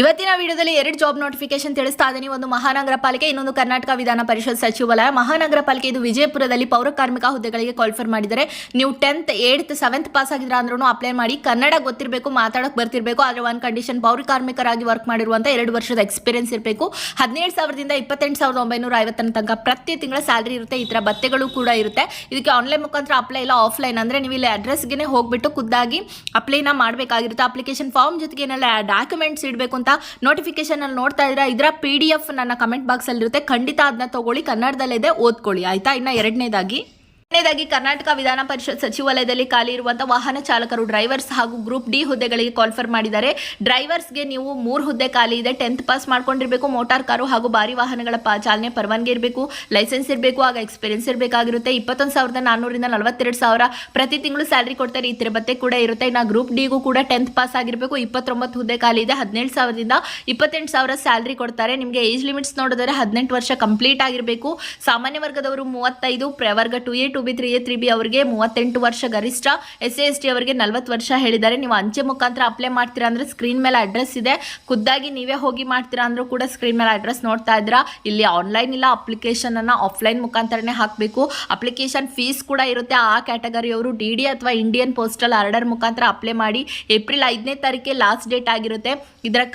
ಇವತ್ತಿನ ವಿಡಿಯೋದಲ್ಲಿ ಎರಡು ಜಾಬ್ ನೋಟಿಫಿಕೇಶನ್ ತಿಳಿಸ್ತಾ ಇದ್ದೀನಿ. ಒಂದು ಮಹಾನಗರ ಪಾಲಿಕೆ, ಇನ್ನೊಂದು ಕರ್ನಾಟಕ ವಿಧಾನ ಪರಿಷತ್ ಸಚಿವಾಲಯ. ಮಹಾನಗರ ಪಾಲಿಕೆ ಇದು ವಿಜಯಪುರದಲ್ಲಿ ಪೌರ ಕಾರ್ಮಿಕ ಹುದ್ದೆಗಳಿಗೆ ಕಾಲ್ಫರ್ ಮಾಡಿದರೆ ನೀವು ಟೆಂತ್ ಏಡ್ತ್ ಸೆವೆಂತ್ ಪಾಸ್ ಆಗಿದ್ರ ಅಂದ್ರೂ ಅಪ್ಲೈ ಮಾಡಿ. ಕನ್ನಡ ಗೊತ್ತಿರಬೇಕು, ಮಾತಾಡಕ್ ಬರ್ತಿರಬೇಕು, ಆದ್ರೆ ಒಂದು ಕಂಡೀಷನ್ ಪೌರ ಕಾರ್ಮಿಕರಾಗಿ ವರ್ಕ್ ಮಾಡಿರುವಂತ ಎರಡು ವರ್ಷದ ಎಕ್ಸ್ಪೀರಿಯನ್ಸ್ ಇರಬೇಕು. ಹದಿನೇಳು ಸಾವಿರದಿಂದ ಇಪ್ಪತ್ತೆಂಟು ಸಾವಿರದ ಒಂಬೈನೂರ ಐವತ್ತನ ತನಕ ಪ್ರತಿ ತಿಂಗಳ ಸ್ಯಾಲರಿ ಇರುತ್ತೆ. ಈ ಥರ ಭತ್ತೆಗಳು ಕೂಡ ಇರುತ್ತೆ. ಇದಕ್ಕೆ ಆನ್ಲೈನ್ ಮುಖಾಂತರ ಅಪ್ಲೈ ಇಲ್ಲ ಆಫ್ಲೈನ್ ಅಂದರೆ ನೀವು ಇಲ್ಲಿ ಅಡ್ರೆಸ್ಗೆ ಹೋಗ್ಬಿಟ್ಟು ಖುದ್ದಾಗಿ ಅಪ್ಲೈನ ಮಾಡಬೇಕಾಗಿರುತ್ತೆ. ಅಪ್ಲಿಕೇಶನ್ ಫಾರ್ಮ್ ಜೊತೆಗೆ ಏನೆಲ್ಲ ಡಾಕ್ಯುಮೆಂಟ್ಸ್ ಇಡಬೇಕು ನೋಟಿಫಿಕೇಶನ್ ಅಲ್ಲಿ ನೋಡ್ತಾ ಇದ್ರೆ ಇದರ ಪಿ ಡಿ ಎಫ್ ನನ್ನ ಕಮೆಂಟ್ ಬಾಕ್ಸ್ ಅಲ್ಲಿರುತ್ತೆ. ಖಂಡಿತ ಅದನ್ನ ತಗೊಳ್ಳಿ. ಕನ್ನಡದಲ್ಲೇ ಓದ್ಕೊಳ್ಳಿ. ಆಯ್ತಾ? ಇನ್ನ ಎರಡನೇದಾಗಿ? ಎರಡನೇದಾಗಿ ಕರ್ನಾಟಕ ವಿಧಾನ ಪರಿಷತ್ ಸಚಿವಾಲಯದಲ್ಲಿ ಖಾಲಿ ಇರುವಂತಹ ವಾಹನ ಚಾಲಕರು ಡ್ರೈವರ್ಸ್ ಹಾಗೂ ಗ್ರೂಪ್ ಡಿ ಹುದ್ದೆಗಳಿಗೆ ಕಾಲ್ಫರ್ ಮಾಡಿದ್ದಾರೆ. ಡ್ರೈವರ್ಸ್ಗೆ ನೀವು ಮೂರು ಹುದ್ದೆ ಖಾಲಿ ಇದೆ ಟೆಂತ್ ಪಾಸ್ ಮಾಡ್ಕೊಂಡಿರಬೇಕು ಮೋಟಾರ್ ಕಾರು ಹಾಗೂ ಭಾರಿ ವಾಹನಗಳ ಚಾಲನೆ ಪರವಾನಗಿ ಇರಬೇಕು ಲೈಸೆನ್ಸ್ ಇರಬೇಕು, ಆಗ ಎಕ್ಸ್ಪೀರಿಯನ್ಸ್ ಇರಬೇಕಾಗಿರುತ್ತೆ. ಇಪ್ಪತ್ತೊಂದು ಸಾವಿರದ ನಾನ್ನೂರಿಂದ ನಲವತ್ತೆರಡು ಸಾವಿರ ಪ್ರತಿ ತಿಂಗಳು ಸ್ಯಾಲ್ರಿ ಕೊಡ್ತಾರೆ ಈ ತಿರುಪತ್ತೆ ಕೂಡ ಇರುತ್ತೆ. ಇನ್ನು ಗ್ರೂಪ್ ಡಿಗೂ ಕೂಡ ಟೆಂತ್ ಪಾಸ್ ಆಗಿರಬೇಕು, ಇಪ್ಪತ್ತೊಂಬತ್ತು ಹುದ್ದೆ ಖಾಲಿ ಇದೆ, ಹದಿನೇಳು ಸಾವಿರದಿಂದ ಇಪ್ಪತ್ತೆಂಟು ಸಾವಿರ ಸ್ಯಾಲ್ರಿ ಕೊಡ್ತಾರೆ. ನಿಮಗೆ ಏಜ್ ಲಿಮಿಟ್ಸ್ ನೋಡಿದ್ರೆ ಹದಿನೆಂಟು ವರ್ಷ ಕಂಪ್ಲೀಟ್ ಆಗಿರಬೇಕು. ಸಾಮಾನ್ಯ ವರ್ಗದವರು ಮೂವತ್ತೈದು, ಪ್ರವರ್ಗ two A two B three A, three B ಅವರಿಗೆ ಮೂವತ್ತೆಂಟು ವರ್ಷ ಗರಿಷ್ಠ. ಎಸ್ ಎಸ್ ಟಿ ಅವರಿಗೆ ನಲ್ವತ್ತು ವರ್ಷ ಹೇಳಿದ್ದಾರೆ. ನೀವು ಅಂಚೆ ಮುಖಾಂತರ ಅಪ್ಲೈ ಮಾಡ್ತೀರಾ ಅಂದ್ರೆ ಸ್ಕ್ರೀನ್ ಮೇಲೆ ಅಡ್ರೆಸ್ ಇದೆ. ಖುದ್ದಾಗಿ ನೀವೇ ಹೋಗಿ ಮಾಡ್ತೀರಾ ಅಂದರೂ ಕೂಡ ಸ್ಕ್ರೀನ್ ಮೇಲೆ ಅಡ್ರೆಸ್ ನೋಡ್ತಾ ಇದ್ರ ಇಲ್ಲಿ ಆನ್ಲೈನ್ ಇಲ್ಲ ಅಪ್ಲಿಕೇಶನನ್ನು ಆಫ್ಲೈನ್ ಮುಖಾಂತರನೇ ಹಾಕಬೇಕು. ಅಪ್ಲಿಕೇಶನ್ ಫೀಸ್ ಕೂಡ ಇರುತ್ತೆ. ಆ ಕ್ಯಾಟಗರಿಯವರು ಡಿ ಡಿ ಅಥವಾ ಇಂಡಿಯನ್ ಪೋಸ್ಟಲ್ ಆರ್ಡರ್ ಮುಖಾಂತರ ಅಪ್ಲೈ ಮಾಡಿ. ಏಪ್ರಿಲ್ ಐದನೇ ತಾರೀಕೆ ಲಾಸ್ಟ್ ಡೇಟ್ ಆಗಿರುತ್ತೆ. ಇದರ